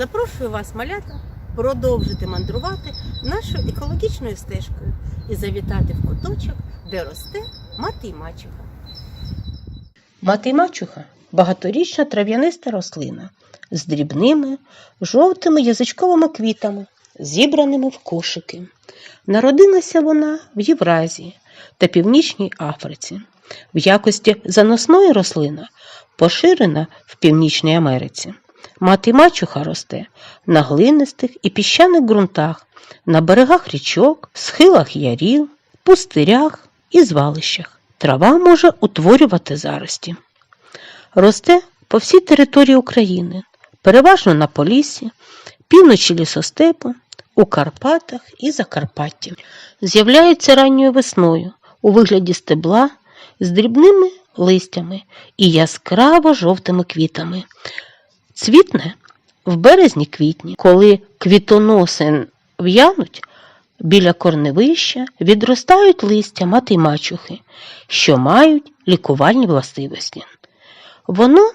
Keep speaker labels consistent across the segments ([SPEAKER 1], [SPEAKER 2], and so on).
[SPEAKER 1] Запрошую вас, малята, продовжити мандрувати нашою екологічною стежкою і завітати в куточок, де росте мати й мачуха. Мати й мачуха багаторічна трав'яниста рослина з дрібними жовтими язичковими квітами, зібраними в кошики. Народилася вона в Євразії та Північній Африці. В якості заносної рослина поширена в Північній Америці. Мати мачуха росте на глинистих і піщаних ґрунтах, на берегах річок, схилах ярів, пустирях і звалищах. Трава може утворювати зарості. Росте по всій території України, переважно на Поліссі, півночі лісостепу, у Карпатах і Закарпатті. З'являється ранньою весною у вигляді стебла з дрібними листями і яскраво жовтими квітами. Цвітне в березні-квітні, коли квітоноси в'януть, біля корневища відростають листя мати мачухи, що мають лікувальні властивості. Воно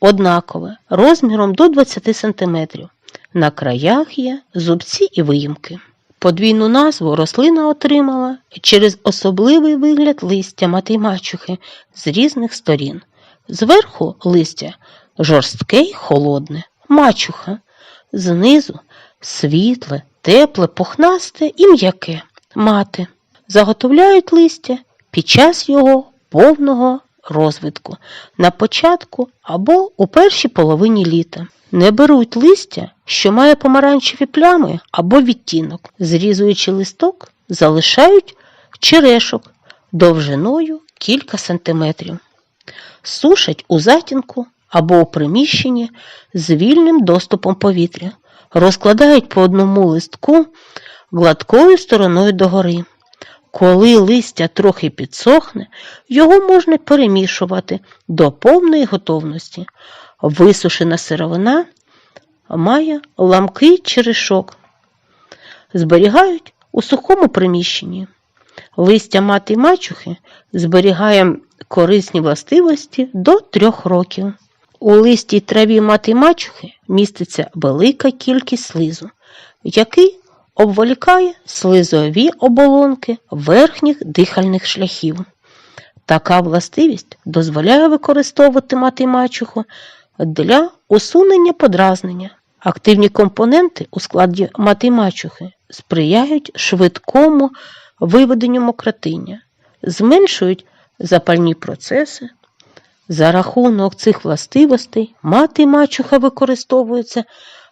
[SPEAKER 1] однакове розміром до 20 см. На краях є зубці і виїмки. Подвійну назву рослина отримала через особливий вигляд листя мати мачухи з різних сторін. Зверху листя жорстке й холодне, мачуха, знизу світле, тепле, пухнасте і м'яке мати. Заготовляють листя під час його повного розвитку на початку або у першій половині літа. Не беруть листя, що має помаранчеві плями або відтінок. Зрізуючи листок, залишають черешок довжиною кілька сантиметрів. Сушать у затінку або у приміщенні з вільним доступом повітря. Розкладають по одному листку гладкою стороною догори. Коли листя трохи підсохне, його можна перемішувати до повної готовності. Висушена сировина має ламкий черешок. Зберігають у сухому приміщенні. Листя мати мачухи зберігає корисні властивості до трьох років. У листі й траві мати мачухи міститься велика кількість слизу, який обволікає слизові оболонки верхніх дихальних шляхів. Така властивість дозволяє використовувати мати мачуху для усунення подразнення. Активні компоненти у складі мати мачухи сприяють швидкому виведенню мокротиння, зменшують запальні процеси. За рахунок цих властивостей мати мачуха використовуються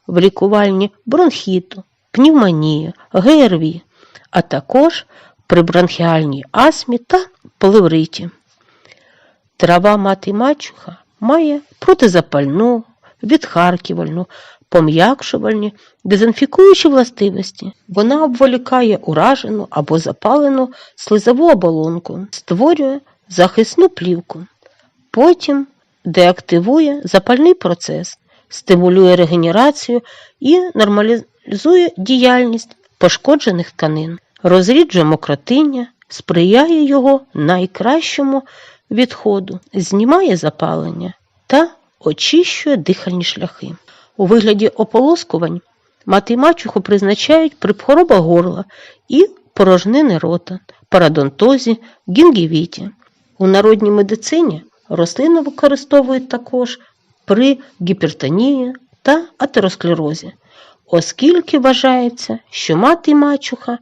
[SPEAKER 1] в лікувальні бронхіту, пневмонії, ГРВІ, а також при бронхіальній астмі та плевриті. Трава мати мачуха має протизапальну, відхарківальну, пом'якшувальні, дезінфікуючі властивості. Вона обволікає уражену або запалену слизову оболонку, створює захисну плівку. Потім деактивує запальний процес, стимулює регенерацію і нормалізує діяльність пошкоджених тканин, розріджує мокротиння, сприяє його найкращому відходу, знімає запалення та очищує дихальні шляхи. У вигляді ополоскувань мати мачуху призначають при хворобах горла і порожнини рота, парадонтозі, гінгівіті. У народній медицині рослину використовують також при гіпертонії та атеросклерозі, оскільки вважається, що мати мачуха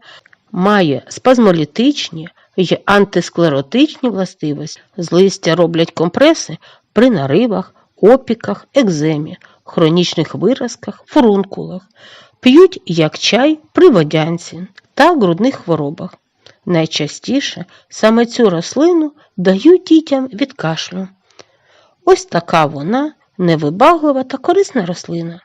[SPEAKER 1] має спазмолітичні й антисклеротичні властивості. З листя роблять компреси при наривах, опіках, екземі, хронічних виразках, фурункулах, п'ють як чай при водянці та грудних хворобах. Найчастіше саме цю рослину дають дітям від кашлю. Ось така вона невибаглива та корисна рослина.